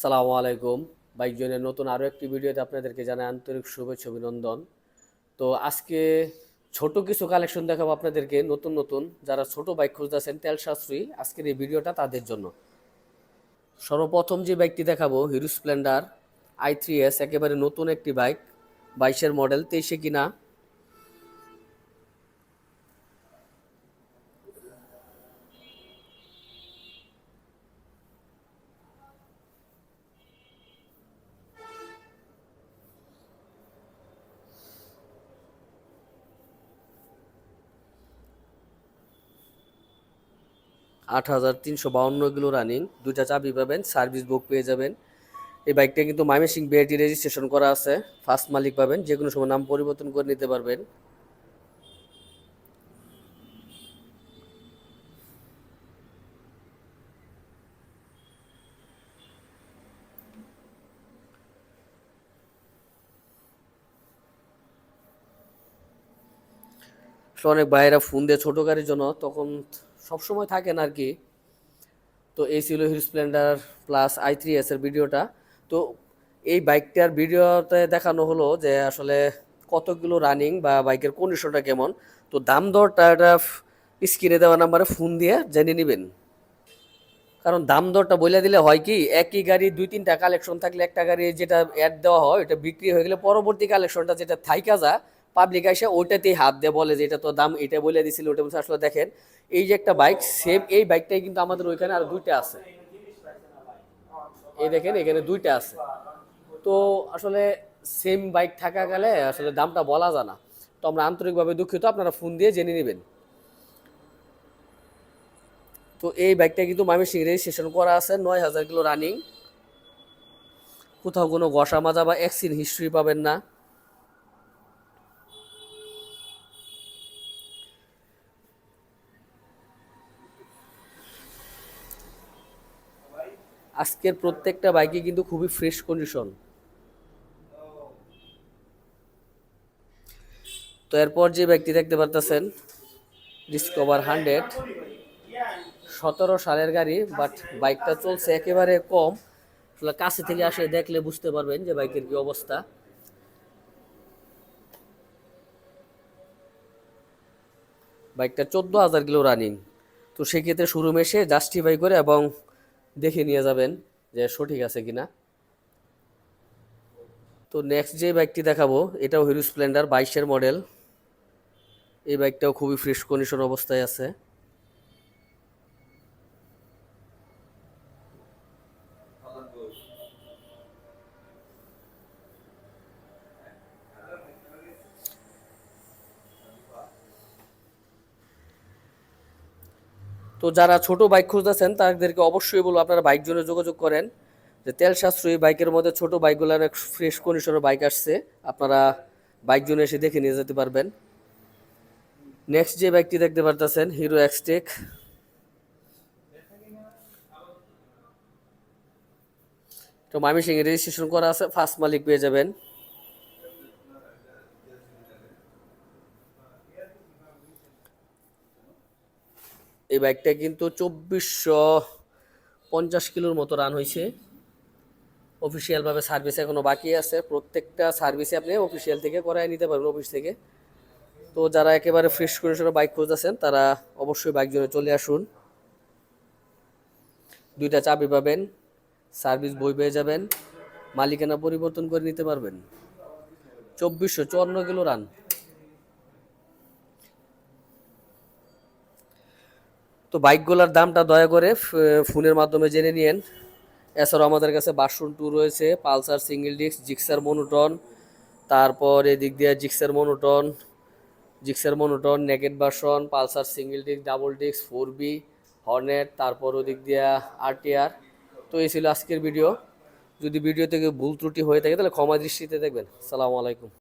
সালামু আলাইকুম। বাইক জনের নতুন আরও একটি ভিডিওতে আপনাদেরকে জানাই আন্তরিক শুভেচ্ছা, অভিনন্দন। তো আজকে ছোট কিছু কালেকশন দেখাবো আপনাদেরকে, নতুন নতুন। যারা ছোট বাইক খুঁজতেছেন তেল সাশ্রয়ী আজকের এই ভিডিওটা তাদের জন্য। সর্বপ্রথম যে বাইকটি দেখাবো হিরো স্প্লেন্ডার আই থ্রি একেবারে নতুন একটি বাইক, বাইশের মডেল তেইশে কিনা। আট হাজার তিনশো বাউন্ন কিলো রানিং দুইটা চাবি পাবেন সার্ভিস বুক পেয়ে যাবেন। এই বাইকটা কিন্তু মাইমেসিং বিআইটি রেজিস্ট্রেশন করা আছে। ফার্স্ট মালিক পাবেন যে কোনো সময় নাম পরিবর্তন করে নিতে পারবেন। অনেক ভাইয়েরা ফোন দিয়ে ছোটো গাড়ির জন্য, তখন সবসময় থাকেন আর কি। তো এই ছিল Hero Splendor plus I three S এর ভিডিওটা। তো এই বাইকটার ভিডিওতে দেখানো হলো যে আসলে কত কিলো রানিং বা বাইকের কন্ডিশনটা কেমন। তো দাম দরটা এটা স্ক্রিনে দেওয়া নাম্বারে ফোন দিয়ে জেনে নেবেন। কারণ দাম দরটা বলে দিলে হয় কি, একই গাড়ি দুই, তিনটা কালেকশন থাকলে একটা গাড়ি যেটা অ্যাড দেওয়া হয় এটা বিক্রি হয়ে গেলে পরবর্তী কালেকশনটা যেটা থাইকা যা পাবলিক এসে ওইটাতেই হাত দিয়ে বলে যে এটা তো দাম, এটা বলে দিছিল ওটা বলছে, আসলে দেখেন, এই যে একটা বাইক সেম এই বাইকটাই কিন্তু আমাদের ওইখানে আর দুইটা আছে। এই দেখেন, এখানে দুইটা আছে। তো আসলে সেম বাইক থাকা গেলে আসলে দামটা বলা যায় না। তো আমরা আন্তরিকভাবে দুঃখিত, আপনারা ফোন দিয়ে জেনে নেবেন। তো এই বাইকটা কিন্তু ময়মনসিং রেজিস্ট্রেশন করা আছে, নয় হাজার কিলো রানিং কোথাও কোনো ঘষা মাজা বা অ্যাক্সিডেন্ট হিস্ট্রি পাবেন না। আজকের প্রত্যেকটা বাইকে কিন্তু খুবই ফ্রেশ কন্ডিশন তো এরপর যে ব্যক্তি দেখতে পারতেছেন ডিসকভার হান্ড্রেড। সতেরো সালের গাড়ি বাট বাইকটা চলছে একেবারে কম। আসলে কাছে থেকে আসে, দেখলে বুঝতে পারবেন যে বাইকের কি অবস্থা। বাইকটা চোদ্দ হাজার কিলো রানিং তো সেক্ষেত্রে শোরুমে এসে জাস্টিফাই করে এবং দেখে নিয়ে যাবেন যে সঠিক আছে কিনা। তো নেক্সট যে বাইকটি দেখাবো, এটাও হিরো স্প্লেন্ডার বাইশের মডেল এই বাইকটাও খুবই ফ্রেশ কন্ডিশন অবস্থায় আছে। তো যারা ছোট বাইক খুঁজতেছেন, তাদেরকে অবশ্যই বলব আপনারা বাইক জন্য যোগাযোগ করেন। যে তেল সাশ্রয়ী বাইকের মধ্যে ছোট বাইকগুলোর এক ফ্রেশ কন্ডিশনের বাইক আসছে, আপনারা বাইক জন্য এসে দেখে নিয়ে যেতে পারবেন। নেক্সট যে বাইকটি দেখতে পারতেছেন হিরো এক্সটেক তো ময়মনসিং রেজিস্ট্রেশন করা আছে ফার্স্ট মালিক পেয়ে যাবেন। এই বাইকটা কিন্তু চব্বিশশো পঞ্চাশ কিলোর মতো রান হয়েছে অফিসিয়ালভাবে সার্ভিস এখনও বাকি আছে। প্রত্যেকটা সার্ভিসে আপনি অফিসিয়াল থেকে করায় নিতে পারবেন অফিস থেকে। তো যারা একেবারে ফ্রেশ কন্ডিশনে বাইক খুঁজতেছেন, তারা অবশ্যই বাইক জন্য চলে আসুন। দুইটা চাবি পাবেন সার্ভিস বই পেয়ে যাবেন, মালিকানা পরিবর্তন করে নিতে পারবেন। চব্বিশশো চুয়ান্ন কিলো রান তো বাইকগুলোর দামটা দয়া করে ফোনের মাধ্যমে জেনে নিন এছাড়াও আমাদের কাছে বাসন টু রয়েছে Pulsar single disc Gixxer monotone তারপর এদিক দিয়ে Gixxer monotone Gixxer monotone naked বাসন Pulsar single disc double disc four B Hornet তারপর ওদিক দিয়া আরটিআর তো এই ছিল আজকের ভিডিও যদি ভিডিও থেকে ভুল ত্রুটি হয়ে থাকে, তাহলে ক্ষমা দৃষ্টিতে দেখবেন। সালামু আলাইকুম।